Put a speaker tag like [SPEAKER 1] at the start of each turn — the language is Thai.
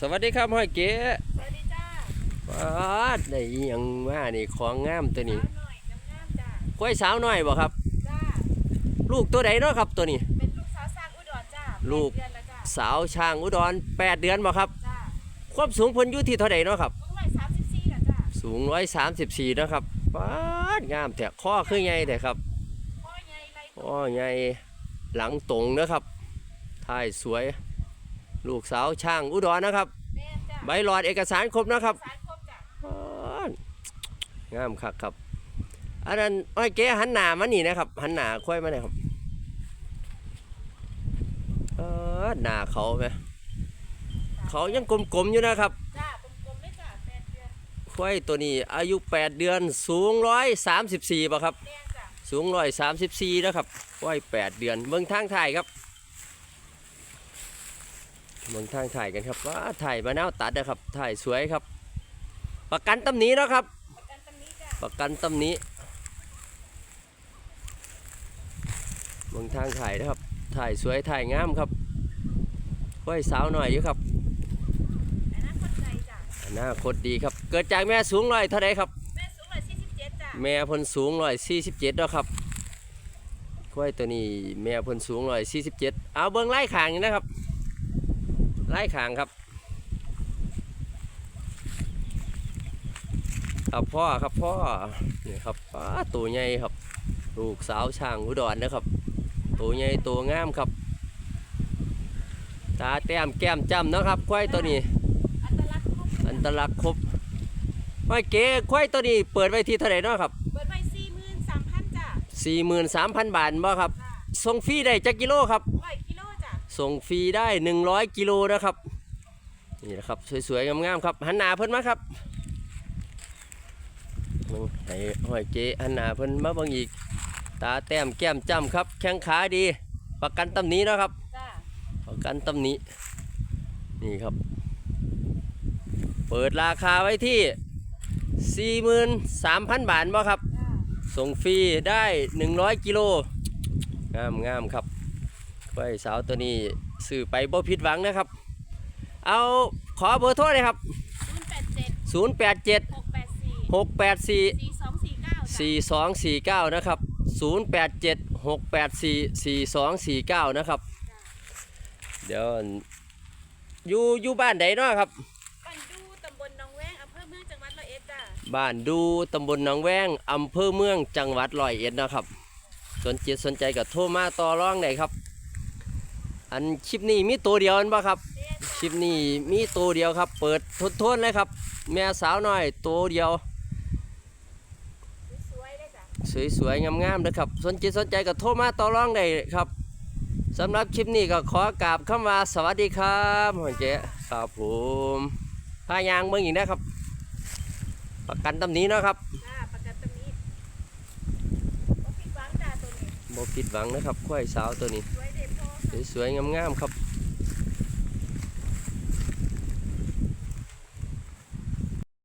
[SPEAKER 1] สวัสดีครับห้อยเก๋
[SPEAKER 2] สวัสดีจ้า
[SPEAKER 1] ว้าดได้อิหยังมานี่ของงามตัวนี้
[SPEAKER 2] สาวหน่อยงามๆจ้า
[SPEAKER 1] ควายสาวน้อยบ่ครับ
[SPEAKER 2] จ้า
[SPEAKER 1] ลูกตัวใดเนาะครับตัวนี้
[SPEAKER 2] เป็นลูกสาวสร้างอุดรจ้า
[SPEAKER 1] ลูก
[SPEAKER 2] แปดเดือนแล้วจ้า
[SPEAKER 1] สาวช้างอุดร8เดือนบ่ครับ
[SPEAKER 2] จ้า
[SPEAKER 1] ความสูงเพิ่นอยู่ที่เท่าใดเนาะครับ
[SPEAKER 2] ลูกร้อยสามสิบสี่แล้วจ้า
[SPEAKER 1] สูง134เนาะครับว้าดงามแต่ข้อคือใหญ่แต่ครับ
[SPEAKER 2] พ่อใหญ่ไร
[SPEAKER 1] ข้อใหญ่หลังตรงเนาะครับท้ายสวย ลูกสาวช้างอุดรนะครับ
[SPEAKER 2] แม่นจ้า
[SPEAKER 1] ใบหลอดเอกสารครบนะครับ
[SPEAKER 2] สารครบจ้า
[SPEAKER 1] ป๊าดงามคักครับอันนั้นอ้อยเก๋หันหน้ามานี่นะครับหันหน้าค่อยมาหน่อยครับเออหน้าเขาไหมเขายังกลมๆอยู่นะครับ
[SPEAKER 2] จ้ากลมๆเลยจ้าแปดเดือน
[SPEAKER 1] ควายตัวนี้อายุ 8 เดือนสูง134ป่ะครับ
[SPEAKER 2] แม่นจ้า
[SPEAKER 1] สูง134นะครับควาย8เดือนเบิ่งทางถ่ายครับ เบิ่งทางถ่ายกันครับว่าถ่ายมะนาวตัดนะครับถ่ายสวยครับ ประกันตำหนี้นาะครับ
[SPEAKER 2] ประกันตำนี้จ้า
[SPEAKER 1] ประกันตำหนี้เบางทางถ่ายนะครับถ่ายสวยถ่ายงามครับค่อยสาวหน่อยอยู่ครับ
[SPEAKER 2] อันนั้นคนใจจ้า
[SPEAKER 1] อนาคตดีครับ เกิดจากแม่สูงร้อยเท่าไรครับ
[SPEAKER 2] แม่สูงร้อยสี่สิบเจ็ดจ้า
[SPEAKER 1] แม่เพ่นสูงร้อยสี่สิบเจ็ดแล้วครับค่อยตัวนี้แม่เพ่นสูงร้อยสี่สิบเจ็ดเอาเบิ้งไล่ขางนี่นะครับ ไล่ขางครับครับพ่อครับพ่อนี่ครับป้าตัวใหญ่ครับ ลูกสาวช่างอุดรนะครับ ตัวใหญ่ตัวงามครับ ตาแต้มแก้มจ้ำเนาะครับควายตัวนี้
[SPEAKER 2] อัตลักษณ์ครบ
[SPEAKER 1] อันตลักษณ์ครบไม่เก๋ควายตัวนี้เปิดไว้ที่เท่าไหร่เนาะครับ
[SPEAKER 2] เปิดไว้สี่หมื่นสามพันจ้า
[SPEAKER 1] สี่หมื่นสามพันบาทบ่ครับ
[SPEAKER 2] จ้า
[SPEAKER 1] ส่งฟรีได้จักกิโลครับ
[SPEAKER 2] ร้อยกิโลจ้า
[SPEAKER 1] ส่งฟรีได้หนึ่งร้อยกิโลนะครับ นี่นะครับ สวยๆ งามๆ ครับ หันหน้าเพิ่นมาครับมึงให้ห้อยเก๋หันหน้าเพิ่นมาเบิ่งอีก ตาแต้มแก้มจ้ำครับ แข้งขาดี ประกันตำหนี้นาะครับ
[SPEAKER 2] จ้า
[SPEAKER 1] ประกันตำหนี้ นี่ครับ เปิดราคาไว้ที่ 43,000 บาทบ่ครับ
[SPEAKER 2] จ้า
[SPEAKER 1] ส่งฟรีได้ 100 กิโล งามงามครับ ไว้สาวตัวนี้ซื้อไปบ่ผิดหวังนะครับ เอาขอเบอร์โทรเลยครับ
[SPEAKER 2] ศูนย์แปดเจ็ด
[SPEAKER 1] 087
[SPEAKER 2] หกแปดสี่
[SPEAKER 1] 684
[SPEAKER 2] สี่สองสี่เก้าจ้า
[SPEAKER 1] 4249 นะครับ 087 684 4249 นะครับ เดี๋ยวอยู่อยู่บ้านใดเนาะครับ
[SPEAKER 2] บ้านดูตำบลหนองแวงอำเภอเมืองจังหวัดร้อยเอ็ดจ้า
[SPEAKER 1] บ้านดูตำบลหนองแวงอำเภอเมืองจังหวัดร้อยเอ็ดนะครับ สนจิตสนใจก็โทรมาต่อรองได้ครับ อันคลิปนี้มีตัวเดียวนั่นปะครับ
[SPEAKER 2] เรียน
[SPEAKER 1] คลิปนี้มีตัวเดียวครับ เปิดทนๆเลยครับ แม่สาวน้อยตัวเดียว
[SPEAKER 2] สวยๆเลยจ้ะ
[SPEAKER 1] สวยๆงามๆนะครับ สนจิตสนใจก็โทรมาต่อรองได้ครับสำหรับคลิปนี้ก็ขอกราบคำว่าสวัสดีครับหัวเจ๊ครับผมพายางเมืองอีกนะครับ ประกันตำหนี้นาะครับ
[SPEAKER 2] จ้าประกันตำนี้บ่ผิดหวังจ้าตัวนี้
[SPEAKER 1] บ่ผิดหวังนะครับควายสาวตัวนี้
[SPEAKER 2] สวยเด็ดพอ
[SPEAKER 1] สวยๆงามๆครับ